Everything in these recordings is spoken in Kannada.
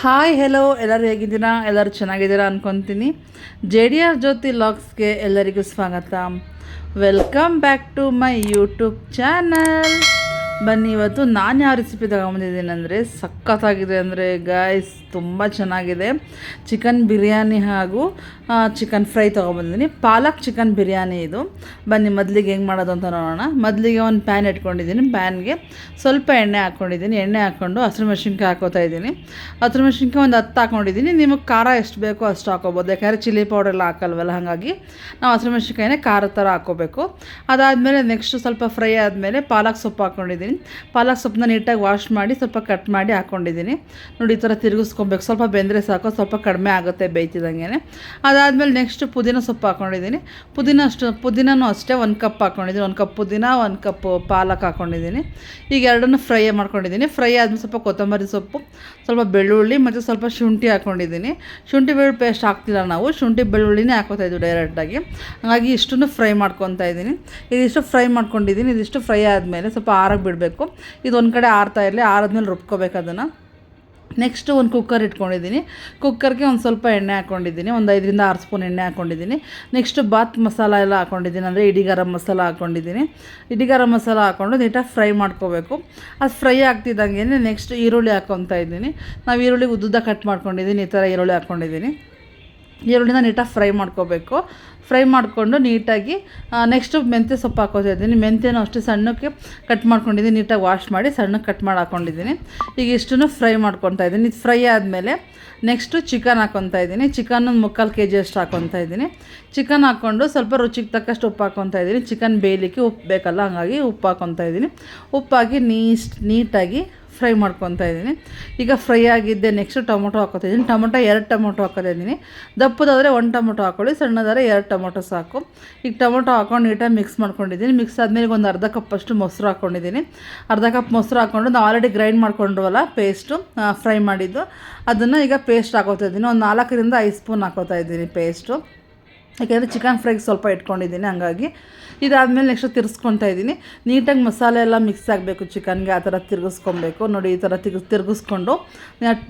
ಹಾಯ್ ಹೆಲೋ ಎಲ್ಲರೂ ಹೇಗಿದ್ದೀರಾ? ಎಲ್ಲರೂ ಚೆನ್ನಾಗಿದ್ದೀರಾ ಅಂದ್ಕೊತೀನಿ ಜೆ ಡಿ ಆರ್ ಜ್ಯೋತಿ ಲಾಗ್ಸ್ಗೆ ಎಲ್ಲರಿಗೂ ಸ್ವಾಗತ. Welcome back to my YouTube channel ಬನ್ನಿ, ಇವತ್ತು ನಾನು ಯಾವ ರೆಸಿಪಿ ತಗೊಂಬಂದಿದ್ದೀನಿ ಅಂದರೆ ಸಖತ್ತಾಗಿದೆ ಅಂದರೆ ಗಾಯ್ಸ್ ತುಂಬ ಚೆನ್ನಾಗಿದೆ. ಚಿಕನ್ ಬಿರಿಯಾನಿ ಹಾಗೂ ಚಿಕನ್ ಫ್ರೈ ತೊಗೊಂಬಂದಿದ್ದೀನಿ. ಪಾಲಕ್ ಚಿಕನ್ ಬಿರಿಯಾನಿ ಇದು. ಬನ್ನಿ, ಮೊದಲಿಗೆ ಹೆಂಗೆ ಮಾಡೋದು ಅಂತ ನೋಡೋಣ. ಮೊದಲಿಗೆ ಒಂದು ಪ್ಯಾನ್ ಇಟ್ಕೊಂಡಿದ್ದೀನಿ ಪ್ಯಾನ್ಗೆ ಸ್ವಲ್ಪ ಎಣ್ಣೆ ಹಾಕ್ಕೊಂಡಿದ್ದೀನಿ ಎಣ್ಣೆ ಹಾಕ್ಕೊಂಡು ಹಸಿರು ಮೆಣಸಿನ್ಕಾಯಿ ಹಾಕೋತಾ ಇದ್ದೀನಿ. ಹಸಿರು ಮೆಣಸಿನ್ಕಾಯಿ ಒಂದು ಹತ್ತು ಹಾಕ್ಕೊಂಡಿದ್ದೀನಿ ನಿಮಗೆ ಖಾರ ಎಷ್ಟು ಬೇಕೋ ಅಷ್ಟು ಹಾಕೋಬೋದು. ಯಾಕಂದರೆ ಚಿಲ್ಲಿ ಪೌಡರ್ ಎಲ್ಲ ಹಾಕಲ್ವಲ್ಲ, ಹಾಗಾಗಿ ನಾವು ಹಸಿರು ಮೆಣಸಿನ್ಕಾಯಿನೇ ಖಾರದ ಥರ ಹಾಕೋಬೇಕು. ಅದಾದಮೇಲೆ ನೆಕ್ಸ್ಟ್ ಸ್ವಲ್ಪ ಫ್ರೈ ಆದಮೇಲೆ ಪಾಲಕ್ ಸೊಪ್ಪು ಹಾಕ್ಕೊಂಡಿದ್ದೀನಿ ಪಾಲಕ್ ಸೊಪ್ಪನ್ನ ನೀಟಾಗಿ ವಾಶ್ ಮಾಡಿ ಸ್ವಲ್ಪ ಕಟ್ ಮಾಡಿ ಹಾಕ್ಕೊಂಡಿದ್ದೀನಿ ನೋಡಿ, ಈ ಥರ ತಿರುಗಿಸ್ಕೊಬೇಕು. ಸ್ವಲ್ಪ ಬೆಂದರೆ ಸಾಕು, ಸ್ವಲ್ಪ ಕಡಿಮೆ ಆಗುತ್ತೆ ಬೇಯ್ತಿದಂಗೆ ಅದಾದಮೇಲೆ ನೆಕ್ಸ್ಟ್ ಪುದೀನ ಸೊಪ್ಪು ಹಾಕ್ಕೊಂಡಿದ್ದೀನಿ ಪುದೀನ ಅಷ್ಟು ಪುದೀನೂ ಅಷ್ಟೇ ಒಂದು ಕಪ್ ಹಾಕ್ಕೊಂಡಿದ್ದೀನಿ ಒಂದು ಕಪ್ ಪುದೀನ, ಒಂದು ಕಪ್ ಪಾಲಕ್ ಹಾಕ್ಕೊಂಡಿದ್ದೀನಿ ಈಗ ಎರಡನ್ನೂ ಫ್ರೈ ಮಾಡ್ಕೊಂಡಿದ್ದೀನಿ. ಫ್ರೈ ಆದ್ಮೇಲೆ ಸ್ವಲ್ಪ ಕೊತ್ತಂಬರಿ ಸೊಪ್ಪು, ಸ್ವಲ್ಪ ಬೆಳ್ಳುಳ್ಳಿ ಮತ್ತು ಸ್ವಲ್ಪ ಶುಂಠಿ ಹಾಕ್ಕೊಂಡಿದ್ದೀನಿ ಶುಂಠಿ ಬೆಳ್ಳುಳ್ಳಿ ಪೇಸ್ಟ್ ಹಾಕ್ತಿಲ್ಲ ನಾವು. ಶುಂಠಿ ಬೆಳ್ಳುಳ್ಳಿನೇ ಹಾಕೋತಾ ಇದ್ದೀವಿ ಡೈರೆಕ್ಟಾಗಿ ಹಾಗಾಗಿ ಇಷ್ಟನ್ನು ಫ್ರೈ ಮಾಡ್ಕೊತಾ ಇದ್ದೀನಿ. ಇದಿಷ್ಟು ಫ್ರೈ ಮಾಡ್ಕೊಂಡಿದ್ದೀನಿ. ಇದಿಷ್ಟು ಫ್ರೈ ಆದಮೇಲೆ ಸ್ವಲ್ಪ ಆರಕ್ಕೆ ಬಿಡಬೇಕು ಇದು ಒಂದು ಕಡೆ ಆರ್ತಾ ಇರಲಿ, ಆರದ್ಮೇಲೆ ರುಬ್ಕೋಬೇಕು ಅದನ್ನು. ನೆಕ್ಸ್ಟು ಒಂದು ಕುಕ್ಕರ್ ಇಟ್ಕೊಂಡಿದ್ದೀನಿ ಕುಕ್ಕರ್ಗೆ ಒಂದು ಸ್ವಲ್ಪ ಎಣ್ಣೆ ಹಾಕ್ಕೊಂಡಿದ್ದೀನಿ ಒಂದು ಐದರಿಂದ ಆರು ಸ್ಪೂನ್ ಎಣ್ಣೆ ಹಾಕ್ಕೊಂಡಿದ್ದೀನಿ ನೆಕ್ಸ್ಟ್ ಬಾತ್ ಮಸಾಲ ಎಲ್ಲ ಹಾಕ್ಕೊಂಡಿದ್ದೀನಿ ಅಂದರೆ ಇಡಿ ಗರಂ ಮಸಾಲ ಹಾಕ್ಕೊಂಡಿದ್ದೀನಿ ಇಡಿ ಗರಂ ಮಸಾಲ ಹಾಕ್ಕೊಂಡು ನೀಟಾಗಿ ಫ್ರೈ ಮಾಡ್ಕೋಬೇಕು. ಅದು ಫ್ರೈ ಆಗ್ತಿದ್ದಂಗೆ ನೆಕ್ಸ್ಟ್ ಈರುಳ್ಳಿ ಹಾಕ್ಕೊತಾ ಇದ್ದೀನಿ. ನಾವು ಈರುಳ್ಳಿ ಉದ್ದುದ್ದ ಕಟ್ ಮಾಡ್ಕೊಂಡಿದ್ದೀನಿ ಈ ಥರ ಈರುಳ್ಳಿ ಹಾಕ್ಕೊಂಡಿದ್ದೀನಿ ಈರುಳ್ಳಿನ ನೀಟಾಗಿ ಫ್ರೈ ಮಾಡ್ಕೋಬೇಕು. ಫ್ರೈ ಮಾಡಿಕೊಂಡು ನೀಟಾಗಿ ನೆಕ್ಸ್ಟು ಮೆಂತ್ಯ ಸೊಪ್ಪು ಹಾಕೋತಾ ಇದ್ದೀನಿ. ಮೆಂತ್ಯನೂ ಅಷ್ಟೇ ಸಣ್ಣಕ್ಕೆ ಕಟ್ ಮಾಡ್ಕೊಂಡಿದ್ದೀನಿ. ನೀಟಾಗಿ ವಾಶ್ ಮಾಡಿ ಸಣ್ಣಕ್ಕೆ ಕಟ್ ಮಾಡಿ ಹಾಕ್ಕೊಂಡಿದ್ದೀನಿ ಈಗ ಇಷ್ಟನ್ನು ಫ್ರೈ ಮಾಡ್ಕೊತಾ ಇದ್ದೀನಿ. ಇದು ಫ್ರೈ ಆದಮೇಲೆ ನೆಕ್ಸ್ಟು ಚಿಕನ್ ಹಾಕ್ಕೊತಾ ಇದ್ದೀನಿ. ಚಿಕನ್ ಒಂದು ಮುಕ್ಕಾಲು ಕೆ ಜಿ ಅಷ್ಟು ಹಾಕ್ಕೊತಾ ಇದ್ದೀನಿ. ಚಿಕನ್ ಹಾಕ್ಕೊಂಡು ಸ್ವಲ್ಪ ರುಚಿಗೆ ತಕ್ಕಷ್ಟು ಉಪ್ಪು ಹಾಕ್ಕೊತಾ ಇದ್ದೀನಿ. ಚಿಕನ್ ಬೇಯಲಿಕ್ಕೆ ಉಪ್ಪು ಬೇಕಲ್ಲ, ಹಾಗಾಗಿ ಉಪ್ಪು ಹಾಕ್ಕೊತಾ ಇದ್ದೀನಿ. ಉಪ್ಪಾಕಿ ನೀಸ್ಟ್ ನೀಟಾಗಿ ಫ್ರೈ ಮಾಡ್ಕೊತಾ ಇದ್ದೀನಿ. ಈಗ ಫ್ರೈ ಆಗಿದ್ದೆ ನೆಕ್ಸ್ಟ್ ಟೊಮೊಟೊ ಹಾಕೋತಿದ್ದೀನಿ ಟೊಮೊಟೊ ಎರಡು ಟೊಮೊಟೊ ಹಾಕೋತಾ ಇದ್ದೀನಿ. ದಪ್ಪದಾದರೆ ಒಂದು ಟೊಮೊಟೊ ಹಾಕೊಳ್ಳಿ, ಸಣ್ಣದಾದರೆ ಎರಡು ಟೊಮೊಟೊ ಸಾಕು. ಈಗ ಟೊಮೊಟೊ ಹಾಕೊಂಡು ನೀಟಾಗಿ ಮಿಕ್ಸ್ ಮಾಡ್ಕೊಂಡಿದ್ದೀನಿ. ಮಿಕ್ಸ್ ಆದಮೇಲೆ ಒಂದು ಅರ್ಧ ಕಪ್ಪಷ್ಟು ಮೊಸರು ಹಾಕ್ಕೊಂಡಿದ್ದೀನಿ ಅರ್ಧ ಕಪ್ ಮೊಸರು ಹಾಕ್ಕೊಂಡು ನಾವು ಆಲ್ರೆಡಿ ಗ್ರೈಂಡ್ ಮಾಡ್ಕೊಂಡ್ರವಲ್ಲ ಪೇಸ್ಟು ಫ್ರೈ ಮಾಡಿದ್ದು. ಅದನ್ನು ಈಗ ಪೇಸ್ಟ್ ಹಾಕೋತಾ ಇದ್ದೀನಿ. ಒಂದು ನಾಲ್ಕರಿಂದ ಐದು ಸ್ಪೂನ್ ಹಾಕೋತಾ ಇದ್ದೀನಿ ಪೇಸ್ಟು ಯಾಕೆಂದರೆ ಚಿಕನ್ ಫ್ರೈಗೆ ಸ್ವಲ್ಪ ಇಟ್ಕೊಂಡಿದ್ದೀನಿ, ಹಂಗಾಗಿ. ಇದಾದಮೇಲೆ ನೆಕ್ಸ್ಟ್ ತಿರ್ಸ್ಕೊತಾ ಇದ್ದೀನಿ. ನೀಟಾಗಿ ಮಸಾಲೆ ಎಲ್ಲ ಮಿಕ್ಸ್ ಆಗಬೇಕು ಚಿಕನ್ಗೆ ಆ ಥರ ತಿರ್ಗಿಸ್ಕೊಬೇಕು. ನೋಡಿ, ಈ ಥರ ತಿರ್ಗಿ ತಿರ್ಗಿಸ್ಕೊಂಡು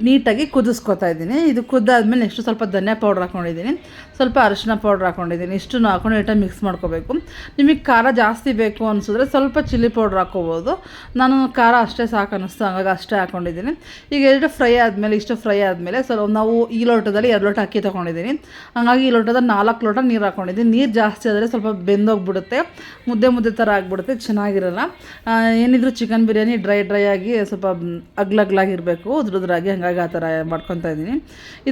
ನೀಟಾಗಿ ಕುದಿಸ್ಕೊತಾ ಇದ್ದೀನಿ. ಇದು ಕುದ್ದಾದ್ಮೇಲೆ ನೆಕ್ಸ್ಟ್ ಸ್ವಲ್ಪ ಧನಿಯಾ ಪೌಡ್ರ್ ಹಾಕ್ಕೊಂಡಿದ್ದೀನಿ ಸ್ವಲ್ಪ ಅರಿಶಿನ ಪೌಡ್ರ್ ಹಾಕ್ಕೊಂಡಿದ್ದೀನಿ ಇಷ್ಟನ್ನು ಹಾಕೊಂಡು ನೀಟಾಗಿ ಮಿಕ್ಸ್ ಮಾಡ್ಕೋಬೇಕು. ನಿಮಗೆ ಖಾರ ಜಾಸ್ತಿ ಬೇಕು ಅನಿಸಿದ್ರೆ ಸ್ವಲ್ಪ ಚಿಲ್ಲಿ ಪೌಡ್ರ್ ಹಾಕ್ಕೋಬೋದು. ನಾನು ಖಾರ ಅಷ್ಟೇ ಸಾಕು ಅನ್ನಿಸ್ತು ಹಂಗಾಗಿ ಅಷ್ಟೇ ಹಾಕ್ಕೊಂಡಿದ್ದೀನಿ ಈಗ ಎರಡು ಫ್ರೈ ಆದಮೇಲೆ, ಇಷ್ಟು ಫ್ರೈ ಆದಮೇಲೆ ಸ್ವಲ್ಪ ನಾವು ಈ ಲೋಟದಲ್ಲಿ ಎರಡು ಲೋಟ ಅಕ್ಕಿ ತೊಗೊಂಡಿದ್ದೀನಿ. ಹಂಗಾಗಿ ಈ ಲೋಟದಲ್ಲಿ ನಾಲ್ಕು ಲೋಟ ನೀರು ಹಾಕ್ಕೊಂಡಿದ್ದೀನಿ ನೀರು ಜಾಸ್ತಿ ಆದರೆ ಸ್ವಲ್ಪ ಬೆಂದೋಗ್ಬಿಡುತ್ತೆ. ಮುದ್ದೆ ಮುದ್ದೆ ಥರ ಆಗಿಬಿಡುತ್ತೆ. ಚೆನ್ನಾಗಿರಲ್ಲ. ಏನಿದ್ರು ಚಿಕನ್ ಬಿರಿಯಾನಿ ಡ್ರೈ ಡ್ರೈ ಆಗಿ ಸ್ವಲ್ಪ ಅಗ್ಲಗ್ಲಾಗಿರಬೇಕು. ಉದ್ರದ್ರಾಗಿ ಹಾಗಾಗಿ ಆ ಥರ ಮಾಡ್ಕೊತಾ ಇದ್ದೀನಿ.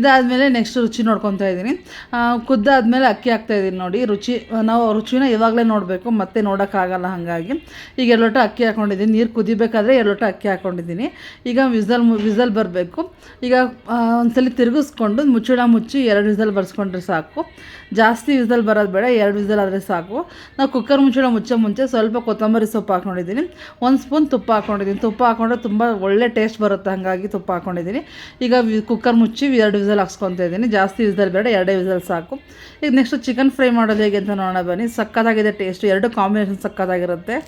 ಇದಾದಮೇಲೆ ನೆಕ್ಸ್ಟ್ ರುಚಿ ನೋಡ್ಕೊತಾ ಇದ್ದೀನಿ. ಕುದ್ದಾದ್ಮೇಲೆ ಅಕ್ಕಿ ಹಾಕ್ತಾ ಇದ್ದೀನಿ ನೋಡಿ. ರುಚಿ, ನಾವು ರುಚಿನ ಇವಾಗಲೇ ನೋಡಬೇಕು. ಮತ್ತೆ ನೋಡೋಕ್ಕಾಗಲ್ಲ ಹಾಗಾಗಿ. ಈಗ ಎರಡು ಲೋಟ ಅಕ್ಕಿ ಹಾಕ್ಕೊಂಡಿದ್ದೀನಿ ನೀರು ಕುದಿಬೇಕಾದ್ರೆ ಎರಡು ಲೋಟ ಅಕ್ಕಿ ಹಾಕ್ಕೊಂಡಿದ್ದೀನಿ ಈಗ ವಿಸಲ್ ವಿಸಲ್ ಬರಬೇಕು. ಈಗ ಒಂದ್ಸಲಿ ತಿರುಗಿಸ್ಕೊಂಡು ಮುಚ್ಚಳ ಮುಚ್ಚಿ ಎರಡು ವಿಸಲ್ ಬರ್ಸ್ಕೊಂಡ್ರೆ ಸಾಕು. ಜಾಸ್ತಿ ವಿಸಲ್ ಬರೋದು ಬೇಡ, ಎರಡು ವಿಸಲ್ ಆದರೆ ಸಾಕು. ನಾವು ಕುಕ್ಕರ್ ಮುಚ್ಚಳ ಮುಚ್ಚೋ ಮುಂಚೆ ಸ್ವಲ್ಪ ಕೊತ್ತಂಬರಿ ಸೊಪ್ಪು ಹಾಕ್ಕೊಂಡಿದ್ದೀನಿ. ಒಂದು ಸ್ಪೂನ್ ತುಪ್ಪ ಹಾಕ್ಕೊಂಡಿದ್ದೀನಿ. ತುಪ್ಪ ಹಾಕ್ಕೊಂಡ್ರೆ ತುಂಬ ಒಳ್ಳೆ ಟೇಸ್ಟ್ ಬರುತ್ತೆ ಹಾಗಾಗಿ ತುಪ್ಪ ಹಾಕ್ಕೊಂಡಿದ್ದೀನಿ. ಈಗ ಕುಕ್ಕರ್ ಮುಚ್ಚಿ ಎರಡು ವಿಸಲ್ ಹಾಕ್ಸ್ಕೊತಾ ಇದ್ದೀನಿ. ಜಾಸ್ತಿ ವಿಸಲ್ ಬೇಡ, ಎರಡೇ ವಿಸಲ್ ಸಾಕು. ಈಗ ನೆಕ್ಸ್ಟ್ ಚಿಕನ್ ಫ್ರೈ ಮಾಡೋದು ಹೇಗೆ ಅಂತ ನೋಡೋಣ ಬನ್ನಿ. ಸಕ್ಕತ್ತಾಗಿದೆ ಟೇಸ್ಟ್ ಎರಡು ಕಾಂಬಿನೇಷನ್ ಸಕ್ಕತ್ತಾಗಿರುತ್ತೆ.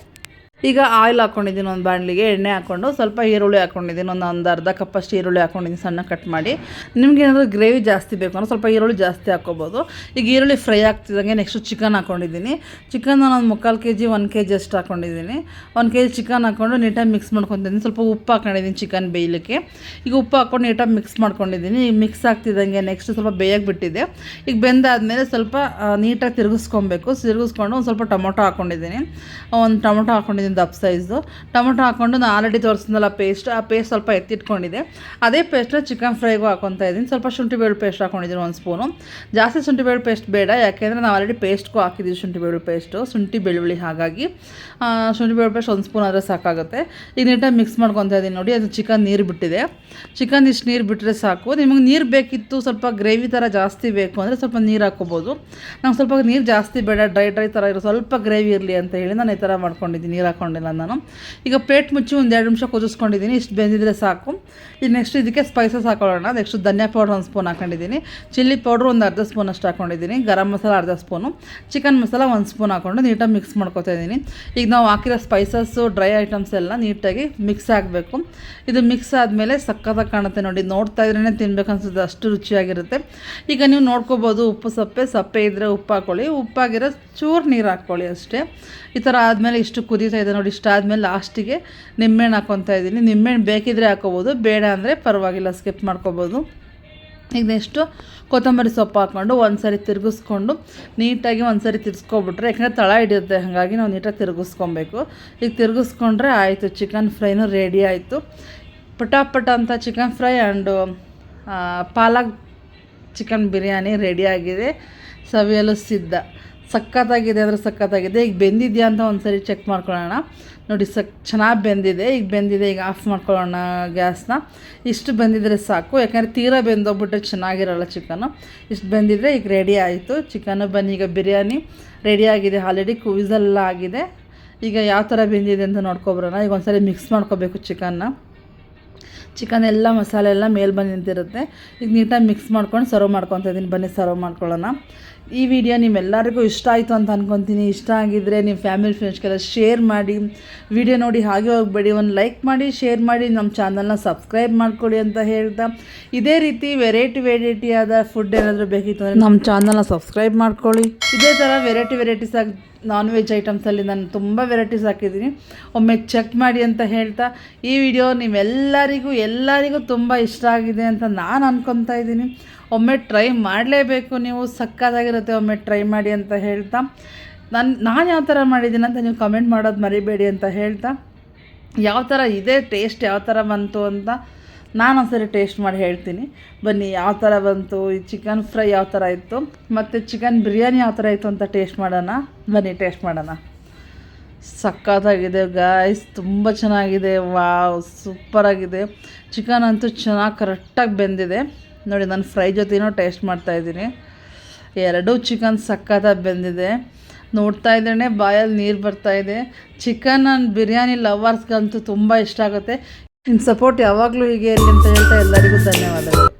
ಈಗ ಆಯಿಲ್ ಹಾಕ್ಕೊಂಡಿದ್ದೀನಿ ಒಂದು ಬಾಣಲಿಗೆ, ಎಣ್ಣೆ ಹಾಕ್ಕೊಂಡು ಸ್ವಲ್ಪ ಈರುಳ್ಳಿ ಹಾಕ್ಕೊಂಡಿದ್ದೀನಿ ಒಂದು ಒಂದು ಅರ್ಧ ಕಪ್ಪಷ್ಟು ಈರುಳ್ಳಿ ಹಾಕ್ಕೊಂಡಿದ್ದೀನಿ ಸಣ್ಣ ಕಟ್ ಮಾಡಿ. ನಿಮ್ಗೆ ಏನಾದರೂ ಗ್ರೇವಿ ಜಾಸ್ತಿ ಬೇಕು ಅಂದರೆ ಸ್ವಲ್ಪ ಈರುಳ್ಳಿ ಜಾಸ್ತಿ ಹಾಕ್ಕೋಬೋದು. ಈಗ ಈರುಳ್ಳಿ ಫ್ರೈ ಆಗ್ತಿದ್ದಂಗೆ ನೆಕ್ಸ್ಟು ಚಿಕನ್ ಹಾಕ್ಕೊಂಡಿದ್ದೀನಿ ಚಿಕನ್ ನಾನು ಮುಕ್ಕಾಲು K G one K G ಅಷ್ಟು ಹಾಕ್ಕೊಂಡಿದ್ದೀನಿ ಒಂದು ಕೆ ಜಿ ಚಿಕನ್ ಹಾಕ್ಕೊಂಡು ನೀಟಾಗಿ ಮಿಕ್ಸ್ ಮಾಡ್ಕೊತಿದ್ದೀನಿ. ಸ್ವಲ್ಪ ಉಪ್ಪು ಹಾಕ್ಕೊಂಡಿದ್ದೀನಿ ಚಿಕನ್ ಬೇಯಲಿಕ್ಕೆ. ಈಗ ಉಪ್ಪು ಹಾಕ್ಕೊಂಡು ನೀಟಾಗಿ ಮಿಕ್ಸ್ ಮಾಡ್ಕೊಂಡಿದ್ದೀನಿ. ಈಗ ಮಿಕ್ಸ್ ಆಗ್ತಿದ್ದಂಗೆ ನೆಕ್ಸ್ಟ್ ಸ್ವಲ್ಪ ಬೇಯಕ್ಕೆ ಬಿಟ್ಟಿದೆ. ಈಗ ಬೆಂದಾದಮೇಲೆ ಸ್ವಲ್ಪ ನೀಟಾಗಿ ತಿರುಗಿಸ್ಕೊಬೇಕು. ತಿರುಗಿಸ್ಕೊಂಡು ಒಂದು ಸ್ವಲ್ಪ ಟೊಮೊಟೊ ಹಾಕ್ಕೊಂಡಿದ್ದೀನಿ ಒಂದು ಟೊಮೊಟೊ ಹಾಕ್ಕೊಂಡಿದ್ದೀನಿ ದಪ್ಪ ಸೈಜು ಟೊಮೊಟೊ ಹಾಕ್ಕೊಂಡು ನಾನು ಆಲ್ರೆಡಿ ತೋರಿಸಿದ್ನಲ್ಲ ಪೇಸ್ಟ್ ಆ ಪೇಸ್ಟ್ ಸ್ವಲ್ಪ ಎತ್ತಿಟ್ಕೊಂಡಿದೆ ಅದೇ ಪೇಸ್ಟ್ನ ಚಿಕನ್ ಫ್ರೈಗೂ ಹಾಕ್ಕೊತಾ ಇದ್ದೀನಿ. ಸ್ವಲ್ಪ ಶುಂಠಿ ಬೆಳ್ಳುಳ್ಳಿ ಪೇಸ್ಟ್ ಹಾಕೊಂಡಿದ್ದೀನಿ ಒಂದು ಸ್ಪೂನು ಜಾಸ್ತಿ ಶುಂಠಿ ಬೆಳ್ಳುಳ್ಳಿ ಪೇಸ್ಟ್ ಬೇಡ. ಯಾಕೆಂದರೆ ನಾವು ಆಲ್ರೆಡಿ ಪೇಸ್ಟ್ಗೂ ಹಾಕಿದ್ದೀವಿ ಶುಂಠಿ ಬೆಳ್ಳುಳ್ಳಿ ಪೇಸ್ಟು ಶುಂಠಿ ಬೆಳ್ಳುಳ್ಳಿ ಹಾಗಾಗಿ. ಶುಂಠಿ ಬೆಳ್ಳುಳ್ಳಿ ಪೇಸ್ಟ್ ಒಂದು ಸ್ಪೂನ್ ಆದರೆ ಸಾಕಾಗುತ್ತೆ. ಈಗ ನೀಟಾಗಿ ಮಿಕ್ಸ್ ಮಾಡ್ಕೊತಾ ಇದ್ದೀನಿ ನೋಡಿ, ಅದು ಚಿಕನ್ ನೀರು ಬಿಟ್ಟಿದೆ. ಚಿಕನ್ ಇಷ್ಟು ನೀರು ಬಿಟ್ಟರೆ ಸಾಕು. ನಿಮಗೆ ನೀರು ಬೇಕಿತ್ತು ಸ್ವಲ್ಪ ಗ್ರೇವಿ ಥರ ಜಾಸ್ತಿ ಬೇಕು ಅಂದರೆ ಸ್ವಲ್ಪ ನೀರು ಹಾಕ್ಕೋಬೋದು ನಂಗೆ ಸ್ವಲ್ಪ ನೀರು ಜಾಸ್ತಿ ಬೇಡ ಡ್ರೈ ಡ್ರೈ ಥರ ಇರೋ ಸ್ವಲ್ಪ ಗ್ರೇವಿ ಇರಲಿ ಅಂತ ಹೇಳಿ ನಾನು ಈ ಥರ ಮಾಡ್ಕೊಂಡಿದ್ದೀನಿ ನೀರು ಹಾಕ್ಕೊಂಡಿಲ್ಲ ನಾನು. ಈಗ ಪ್ಲೇಟ್ ಮುಚ್ಚಿ ಒಂದು ಎರಡು ನಿಮಿಷ ಕುದಿಸ್ಕೊಂಡಿದ್ದೀನಿ ಇಷ್ಟು ಬೆಂದಿದ್ರೆ ಸಾಕು. ಈಗ ನೆಕ್ಸ್ಟ್ ಇದಕ್ಕೆ ಸ್ಪೈಸಸ್ ಹಾಕೊಳ್ಳೋಣ. ನೆಕ್ಸ್ಟ್ ಧನಿಯಾ ಪೌಡ್ರ್ ಒಂದು ಸ್ಪೂನ್ ಹಾಕೊಂಡಿದ್ದೀನಿ ಚಿಲ್ಲಿ ಪೌಡ್ರ್ ಒಂದು ಅರ್ಧ ಸ್ಪೂನ್ ಅಷ್ಟು ಹಾಕೊಂಡಿದ್ದೀನಿ ಗರಂ ಮಸಾಲ ಅರ್ಧ ಸ್ಪೂನು ಚಿಕನ್ ಮಸಾಲ ಒಂದು ಸ್ಪೂನ್ ಹಾಕೊಂಡು ನೀಟಾಗಿ ಮಿಕ್ಸ್ ಮಾಡ್ಕೊತಾ ಇದ್ದೀನಿ ಈಗ ನಾವು ಹಾಕಿರೋ ಸ್ಪೈಸಸ್ಸು ಡ್ರೈ ಐಟಮ್ಸ್ ಎಲ್ಲ ನೀಟಾಗಿ ಮಿಕ್ಸ್ ಆಗಬೇಕು. ಇದು ಮಿಕ್ಸ್ ಆದಮೇಲೆ ಸಕ್ಕತ್ತಾಗಿ ಕಾಣುತ್ತೆ ನೋಡಿ. ನೋಡ್ತಾ ಇದ್ರೇ ತಿನ್ಬೇಕು ಅನ್ಸುತ್ತೆ. ಅಷ್ಟು ರುಚಿಯಾಗಿರುತ್ತೆ. ಈಗ ನೀವು ನೋಡ್ಕೋಬೋದು ಉಪ್ಪು, ಸಪ್ಪೆ. ಸಪ್ಪೆ ಇದ್ದರೆ ಉಪ್ಪು ಹಾಕ್ಕೊಳ್ಳಿ ಉಪ್ಪಾಗಿರೋ ಚೂರು ನೀರು ಹಾಕ್ಕೊಳ್ಳಿ ಅಷ್ಟೇ. ಈ ಥರ ಆದಮೇಲೆ ಇಷ್ಟು ಕುದೀತಾ ಇದೆ ನೋಡಿ, ಇಷ್ಟ ಆದಮೇಲೆ ಲಾಸ್ಟಿಗೆ ನಿಂಬೆಹಣ್ಣು ಹಾಕ್ಕೊತಾ ಇದ್ದೀನಿ. ನಿಂಬೆಹಣ್ಣು ಬೇಕಿದ್ರೆ ಹಾಕೋಬೋದು, ಬೇಡ ಅಂದರೆ ಪರವಾಗಿಲ್ಲ, ಸ್ಕಿಪ್ ಮಾಡ್ಕೋಬೋದು. ಈಗ ನೆಕ್ಸ್ಟು ಕೊತ್ತಂಬರಿ ಸೊಪ್ಪು ಹಾಕ್ಕೊಂಡು ಒಂದು ಸರಿ ತಿರುಗಿಸ್ಕೊಂಡು ನೀಟಾಗಿ ಒಂದು ಸರಿ ತಿರ್ಸ್ಕೊಬಿಟ್ರೆ, ಯಾಕಂದರೆ ತಳ ಹಿಡಿಯುತ್ತೆ, ಹಾಗಾಗಿ ನಾವು ನೀಟಾಗಿ ತಿರುಗಿಸ್ಕೊಬೇಕು. ಈಗ ತಿರುಗಿಸ್ಕೊಂಡ್ರೆ ಆಯಿತು ಚಿಕನ್ ಫ್ರೈನೂ ರೆಡಿ ಆಯಿತು. ಪಟಾಪಟ ಅಂತ chicken fry and palak chicken biryani ರೆಡಿಯಾಗಿದೆ ಸವಿಯಲು ಸಿದ್ಧ. ಸಖತ್ತಾಗಿದೆ ಅಂದರೆ ಸಖತ್ತಾಗಿದೆ. ಈಗ ಬೆಂದಿದೆಯಾ ಅಂತ ಒಂದು ಸರಿ ಚೆಕ್ ಮಾಡ್ಕೊಳ್ಳೋಣ. ನೋಡಿ, ಸಕ್, ಚೆನ್ನಾಗಿ ಬೆಂದಿದೆ. ಈಗ ಬೆಂದಿದೆ, ಈಗ ಆಫ್ ಮಾಡ್ಕೊಳ್ಳೋಣ ಗ್ಯಾಸ್ನ. ಇಷ್ಟು ಬೆಂದಿದ್ರೆ ಸಾಕು. ಯಾಕಂದರೆ ತೀರಾ ಬೆಂದೋಗ್ಬಿಟ್ಟು ಚೆನ್ನಾಗಿರಲ್ಲ ಚಿಕನು. ಇಷ್ಟು ಬೆಂದಿದ್ರೆ ಈಗ ರೆಡಿ ಆಯಿತು. ಚಿಕನು ಬನ್ನಿ, ಈಗ ಬಿರಿಯಾನಿ ರೆಡಿ ಆಗಿದೆ ಆಲ್ರೆಡಿ ಕುವಿಸೆಲ್ಲ ಆಗಿದೆ. ಈಗ ಯಾವ ಥರ ಬೆಂದಿದೆ ಅಂತ ನೋಡ್ಕೊಬರೋಣ. ಈಗ ಒಂದ್ಸರಿ ಮಿಕ್ಸ್ ಮಾಡ್ಕೋಬೇಕು ಚಿಕನ್ನ. ಚಿಕನ್ ಎಲ್ಲ ಮಸಾಲೆ ಎಲ್ಲ ಮೇಲೆ ಬಂದು ನಿಂತಿರುತ್ತೆ. ಈಗ ನೀಟಾಗಿ ಮಿಕ್ಸ್ ಮಾಡ್ಕೊಂಡು ಸರ್ವ್ ಮಾಡ್ಕೊತ ಇದ್ದೀನಿ ಬನ್ನಿ ಸರ್ವ್ ಮಾಡ್ಕೊಳ್ಳೋಣ. ಈ ವಿಡಿಯೋ ನಿಮ್ಮೆಲ್ಲರಿಗೂ ಇಷ್ಟ ಆಯಿತು ಅಂತ ಅನ್ಕೊತೀನಿ. ಇಷ್ಟ ಆಗಿದ್ದರೆ ನಿಮ್ಮ ಫ್ಯಾಮಿಲಿ ಫ್ರೆಂಡ್ಸ್ಗೆಲ್ಲ ಶೇರ್ ಮಾಡಿ. ವಿಡಿಯೋ ನೋಡಿ ಹಾಗೆ ಹೋಗಬೇಡಿ. ಒಂದು ಲೈಕ್ ಮಾಡಿ ಶೇರ್ ಮಾಡಿ ನಮ್ಮ ಚಾನಲ್ನ ಸಬ್ಸ್ಕ್ರೈಬ್ ಮಾಡ್ಕೊಳ್ಳಿ ಅಂತ ಹೇಳ್ತಾ. ಇದೇ ರೀತಿ ವೆರೈಟಿ ವೆರೈಟಿ ಆದ ಫುಡ್ ಏನಾದರೂ ಬೇಕಿತ್ತು ಅಂದರೆ ನಮ್ಮ ಚಾನಲ್ನ ಸಬ್ಸ್ಕ್ರೈಬ್ ಮಾಡ್ಕೊಳ್ಳಿ ಇದೇ ಥರ ವೆರೈಟಿ ವೆರೈಟೀಸ್ ಆಗಿ ನಾನ್ ವೆಜ್ ಐಟಮ್ಸಲ್ಲಿ ನಾನು ತುಂಬ ವೆರೈಟೀಸ್ ಹಾಕಿದ್ದೀನಿ. ಒಮ್ಮೆ ಚೆಕ್ ಮಾಡಿ ಅಂತ ಹೇಳ್ತಾ. ಈ ವಿಡಿಯೋ ನೀವೆಲ್ಲರಿಗೂ ಎಲ್ಲರಿಗೂ ತುಂಬ ಇಷ್ಟ ಆಗಿದೆ ಅಂತ ನಾನು ಅನ್ಕೊತಾ ಇದ್ದೀನಿ. ಒಮ್ಮೆ ಟ್ರೈ ಮಾಡಲೇಬೇಕು. ನೀವು ಸಕ್ಕತ್ತಾಗಿರುತ್ತೆ ಒಮ್ಮೆ ಟ್ರೈ ಮಾಡಿ ಅಂತ ಹೇಳ್ತಾ. ನಾನು ನಾನು ಯಾವ ಥರ ಮಾಡಿದ್ದೀನಿ ಅಂತ ನೀವು ಕಮೆಂಟ್ ಮಾಡೋದು ಮರಿಬೇಡಿ ಅಂತ ಹೇಳ್ತಾ. ಯಾವ ಥರ ಇದೆ ಟೇಸ್ಟ್ ಯಾವ ಥರ ಬಂತು ಅಂತ ನಾನು ಒಂದ್ಸರಿ ಟೇಸ್ಟ್ ಮಾಡಿ ಹೇಳ್ತೀನಿ. ಬನ್ನಿ ಯಾವ ಥರ ಬಂತು, ಈ ಚಿಕನ್ ಫ್ರೈ ಯಾವ ಥರ ಇತ್ತು, ಮತ್ತು ಚಿಕನ್ ಬಿರಿಯಾನಿ ಯಾವ ಥರ ಇತ್ತು ಅಂತ ಟೇಸ್ಟ್ ಮಾಡೋಣ. ಬನ್ನಿ ಟೇಸ್ಟ್ ಮಾಡೋಣ. ಸಕ್ಕತ್ತಾಗಿದೆ ಗಾಯ್ಸ್ ತುಂಬ ಚೆನ್ನಾಗಿದೆ. ವಾವ್ ಸೂಪರಾಗಿದೆ ಚಿಕನ್ ಅಂತೂ ಚೆನ್ನಾಗಿ ಕರೆಕ್ಟಾಗಿ ಬೆಂದಿದೆ. ನೋಡಿ, ನಾನು ಫ್ರೈ ಜೊತೆನೂ ಟೇಸ್ಟ್ ಮಾಡ್ತಾಯಿದ್ದೀನಿ ಎರಡೂ ಚಿಕನ್ ಸಕ್ಕತ್ತಾಗಿ ಬೆಂದಿದೆ. ನೋಡ್ತಾ ಇದ್ದೇನೆ, ಬಾಯಲ್ಲಿ ನೀರು ಬರ್ತಾಯಿದೆ ಚಿಕನ್ ಆ್ಯಂಡ್ ಬಿರಿಯಾನಿ ಲವರ್ಸ್ಗಂತೂ ತುಂಬ ಇಷ್ಟ ಆಗುತ್ತೆ. ನಿಮ್ಮ ಸಪೋರ್ಟ್ ಯಾವಾಗಲೂ ಹೀಗೆ ಇರಲಿ ಅಂತ ಹೇಳ್ತಾ ಎಲ್ಲರಿಗೂ ಧನ್ಯವಾದಗಳು.